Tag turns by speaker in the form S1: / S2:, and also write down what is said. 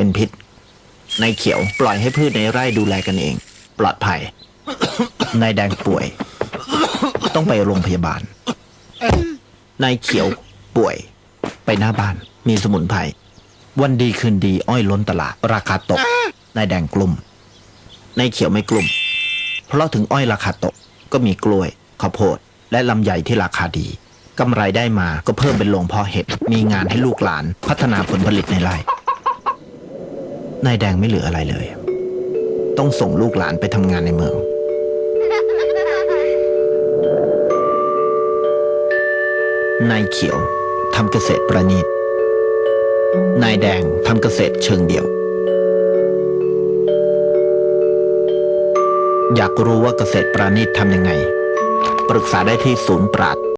S1: เป็นพิษ นายเขียวปล่อยให้พืชในไร่ดูแลกันเอง ปลอดภัย นายแดงป่วย ต้องไปโรงพยาบาล นายเขียวป่วย ไปหน้าบ้าน มีสมุนไพร วันดีคืนดีอ้อยล้นตลาด ราคาตก นายแดงกลุ่ม นายเขียวไม่กลุ่ม เพราะถึงอ้อยราคาตก ก็มีกล้วยข้าวโพด และลำไยที่ราคาดีกำไรได้มาก็เพิ่มเป็นโรงพาะเห็ด มีงานให้ลูกหลาน พัฒนาผลผลิตในไร่ นายแดงไม่เหลืออะไรเลย ต้องส่งลูกหลานไปทำงานในเมือง นายเขียวทำเกษตรประณีต นายแดงทำเกษตรเชิงเดี่ยว อยากรู้ว่าเกษตรประณีตทำยังไง ปรึกษาได้ที่ศูนย์ปราด